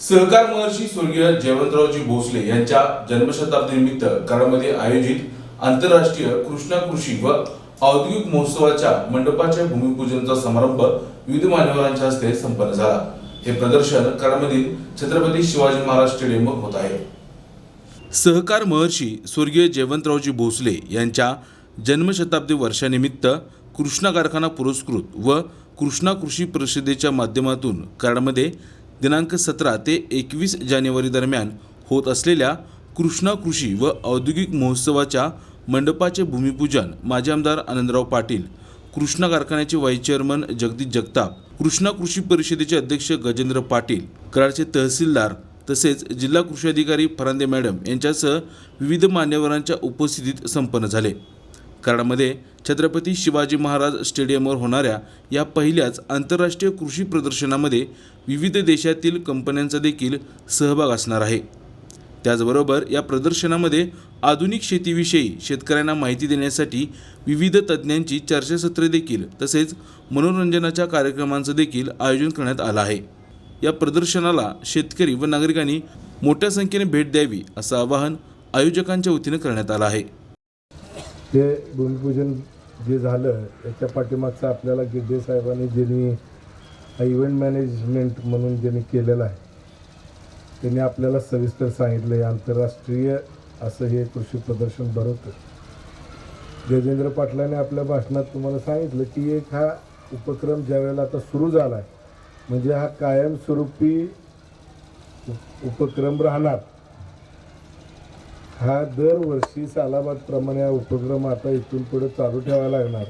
सहकार महर्षी स्वर्गीय जयवंतरावजी भोसले यांच्या जन्मशताब्दीनिमित्त कराडमध्ये आयोजित आंतरराष्ट्रीय कृष्णा कृषी व औद्योगिक महोत्सवाच्या मंडपाच्या भूमिपूजनचा समारंभ विविध मान्यवरांच्या हस्ते संपन्न झाला. हे प्रदर्शन कराडमधील छत्रपती शिवाजी महाराज स्टेडियमवर होत आहे. सहकार महर्षी स्वर्गीय जयवंतरावजी भोसले यांच्या जन्मशताब्दी वर्षानिमित्त कृष्णा कारखाना पुरस्कृत व कृष्णा कृषी परिषदेच्या माध्यमातून कराडमध्ये दिनांक सतरा ते एकवीस जानेवारी दरम्यान होत असलेल्या कृष्णा कृषी व औद्योगिक महोत्सवाच्या मंडपाचे भूमिपूजन माजी आमदार आनंदराव पाटील कृष्णा कारखान्याचे व्हाईस चेअरमन जगदीश जगताप कृष्णा कृषी परिषदेचे अध्यक्ष गजेंद्र पाटील कराडचे तहसीलदार तसेच जिल्हा कृषी अधिकारी फरांदे मॅडम यांच्यासह विविध मान्यवरांच्या उपस्थितीत संपन्न झाले. कराडमध्ये छत्रपती शिवाजी महाराज स्टेडियमवर होणाऱ्या या पहिल्याच आंतरराष्ट्रीय कृषी प्रदर्शनामध्ये विविध देशातील कंपन्यांचा देखील सहभाग असणार आहे. त्याचबरोबर या प्रदर्शनामध्ये आधुनिक शेतीविषयी शेतकऱ्यांना माहिती देण्यासाठी विविध तज्ज्ञांची चर्चासत्रे देखील तसेच मनोरंजनाच्या कार्यक्रमांचं देखील आयोजन करण्यात आलं आहे. या प्रदर्शनाला शेतकरी व नागरिकांनी मोठ्या संख्येने भेट द्यावी असं आवाहन आयोजकांच्या वतीनं करण्यात आलं आहे. ते भूमिपूजन जे झालं त्याच्या पाठीमागचं आपल्याला गिड्डे साहेबांनी ज्यांनी इव्हेंट मॅनेजमेंट म्हणून ज्यांनी केलेलं आहे त्यांनी आपल्याला सविस्तर सांगितलं आहे आंतरराष्ट्रीय असं हे कृषी प्रदर्शन भरवतं. गजेंद्र पाटलाने आपल्या भाषणात तुम्हाला सांगितलं की एक हा उपक्रम ज्यावेळेला आता सुरू झाला आहे म्हणजे हा कायमस्वरूपी उपक्रम राहणार. हा दरवर्षी सालाबादप्रमाणे हा उपक्रम आता इथून पुढे चालू ठेवावा लागणार.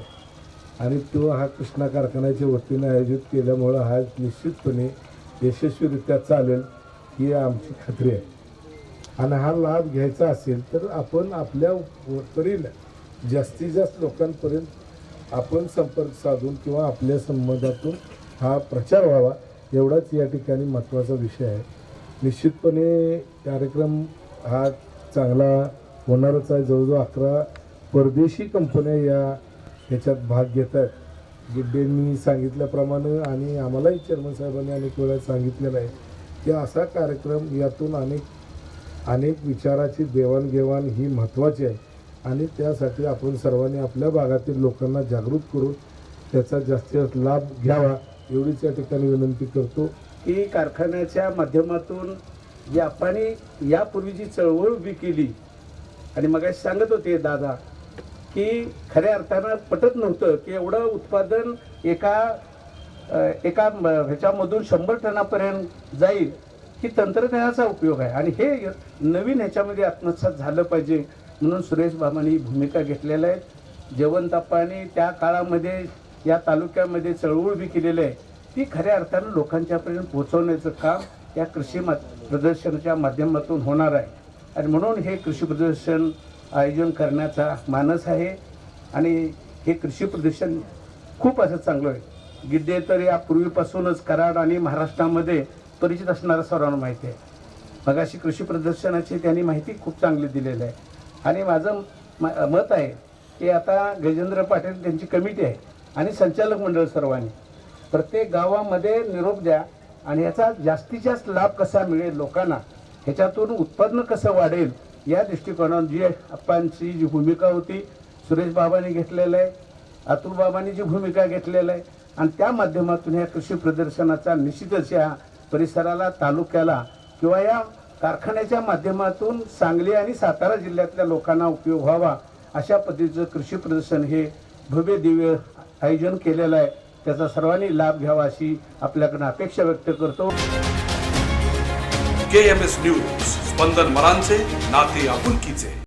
आणि तो हा कृष्णा कारखान्याच्या वतीने आयोजित केल्यामुळं हा निश्चितपणे यशस्वीरित्या चालेल ही आमची खात्री आहे. आणि हा लाभ घ्यायचा असेल तर आपण आपल्या वरील जास्तीत जास्त लोकांपर्यंत आपण संपर्क साधून किंवा आपल्या संबंधातून हा प्रचार व्हावा एवढाच या ठिकाणी महत्त्वाचा विषय आहे. निश्चितपणे कार्यक्रम हा चांगला होणारच आहे. जवळजवळ अकरा परदेशी कंपन्या या ह्याच्यात भाग घेत आहेत. गिड्डेंनी सांगितल्याप्रमाणे आणि आम्हालाही चेअरमन साहेबांनी अनेक वेळा सांगितलेलं आहे की असा कार्यक्रम यातून अनेक अनेक विचाराची देवाणघेवाण ही महत्त्वाची आहे. आणि त्यासाठी आपण सर्वांनी आपल्या भागातील लोकांना जागृत करून त्याचा जास्तीत जास्त लाभ घ्यावा एवढीच या ठिकाणी विनंती करतो. की कारखान्याच्या माध्यमातून जी आपण यापूर्वी जी चळवळ उभी केली आणि मग सांगत होते दादा की खऱ्या अर्थानं पटत नव्हतं की एवढं उत्पादन एका एका म- ह्याच्यामधून शंभर टनापर्यंत जाईल ही तंत्रज्ञानाचा उपयोग आहे. आणि हे नवीन ह्याच्यामध्ये आत्मसात झालं पाहिजे म्हणून सुरेश बाबांनी भूमिका घेतलेल्या आहेत. जयवंताप्पांनी त्या काळामध्ये या तालुक्यामध्ये चळवळ उभी केलेली आहे. ती खऱ्या अर्थानं लोकांच्यापर्यंत पोहोचवण्याचं काम या कृषी मा प्रदर्शनाच्या माध्यमातून होणार आहे. आणि म्हणून हे कृषी प्रदर्शन आयोजन करण्याचा मानस आहे. आणि हे कृषी प्रदर्शन खूप असं चांगलं आहे. गिद्दे तर या पूर्वीपासूनच कराड आणि महाराष्ट्रामध्ये परिचित असणारा सर्वांना माहिती आहे. मगाशी कृषी प्रदर्शनाची त्यांनी माहिती खूप चांगली दिलेली आहे. आणि माझं म- मत आहे की आता गजेंद्र पाटील त्यांची कमिटी आहे आणि संचालक मंडळ सर्वांनी. प्रत्येक गावामध्ये निरोप द्या आणि याचा जास्तीत जास्त लाभ कसा मिळेल लोकांना ह्याच्यातून उत्पन्न कसं वाढेल या दृष्टिकोनातून जी अप्पांची जी भूमिका होती सुरेश बाबांनी घेतलेलं आहे अतुल बाबांनी जी भूमिका घेतलेलं आहे आणि त्या माध्यमातून या कृषी प्रदर्शनाचा निश्चितच या परिसराला तालुक्याला किंवा या कारखान्याच्या माध्यमातून सांगली आणि सातारा जिल्ह्यातल्या लोकांना उपयोग व्हावा अशा पद्धतीचं कृषी प्रदर्शन हे भव्य दिव्य आयोजन केलेलं आहे. त्याचा सर्वांनी लाभ घ्यावा अशी आपल्याकडनं अपेक्षा व्यक्त करतो. K M S news Spandan मरांचे नाते आपुलकीचे.